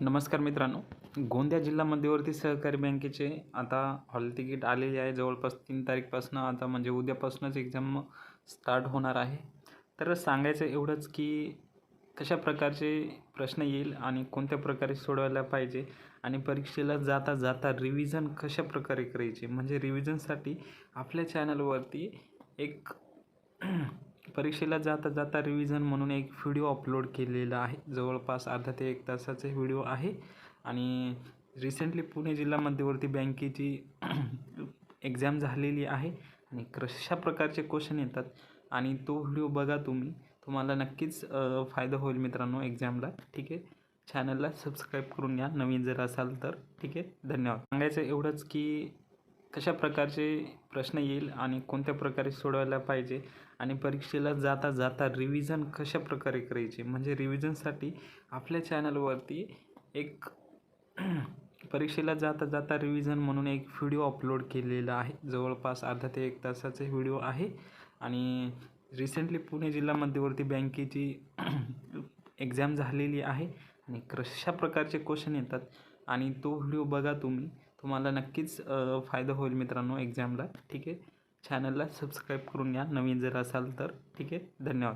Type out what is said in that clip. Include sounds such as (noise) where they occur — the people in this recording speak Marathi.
नमस्कार मित्रांनो. गोंदिया जिल्हा मध्यवर्ती सहकारी बँकेचे आता हॉल तिकीट आलेले आहे. जवळपास तीन तारीखपासून आता म्हणजे उद्यापासूनच एक्झाम स्टार्ट होणार आहे. तर सांगायचं एवढंच की कशा प्रकारचे प्रश्न येईल आणि कोणत्या प्रकारे सोडवायला पाहिजे आणि परीक्षेला जाता जाता रिव्हिजन कशा प्रकारे करायचे? म्हणजे रिव्हिजनसाठी आपल्या चॅनलवरती एक परीक्षेला जाता जाता रिव्हिजन म्हणून एक व्हिडिओ अपलोड केलेला आहे. जवळपास अर्धा ते एक तासाचे व्हिडिओ आहे. आणि रिसेंटली पुणे जिल्हा मध्यवर्ती बँकेची (clears throat) एक्झाम झालेली आहे. आणि कशा प्रकारचे क्वेश्चन येतात आणि तो व्हिडिओ बघा तुम्ही. तुम्हाला नक्कीच फायदा होईल मित्रांनो एक्झामला ठीक आहे? चॅनलला सबस्क्राईब करून घ्या. नवीन जर असाल तर. ठीक आहे? धन्यवाद. सांगायचं एवढंच की कशा प्रकारचे प्रश्न येईल आणि कोणत्या प्रकारे सोडवायला पाहिजे आणि परीक्षेला जाता जाता रिव्हिजन कशा प्रकारे करायचे? म्हणजे रिव्हिजनसाठी आपल्या चॅनलवरती एक (clears throat) परीक्षेला जाता जाता रिव्हिजन म्हणून एक व्हिडिओ अपलोड केलेला आहे. जवळपास अर्धा ते एक तासाचे व्हिडिओ आहे. आणि रिसेंटली पुणे जिल्हा मध्यवर्ती बँकेची (clears throat) एक्झाम झालेली आहे. आणि कशा प्रकारचे क्वेश्चन येतात आणि तो व्हिडिओ बघा तुम्ही. तुम्हाला नक्कीच फायदा होईल मित्रांनो एक्झामला ठीक आहे? चॅनलला सबस्क्राईब करून घ्या. नवीन जर असाल तर. ठीक आहे? धन्यवाद.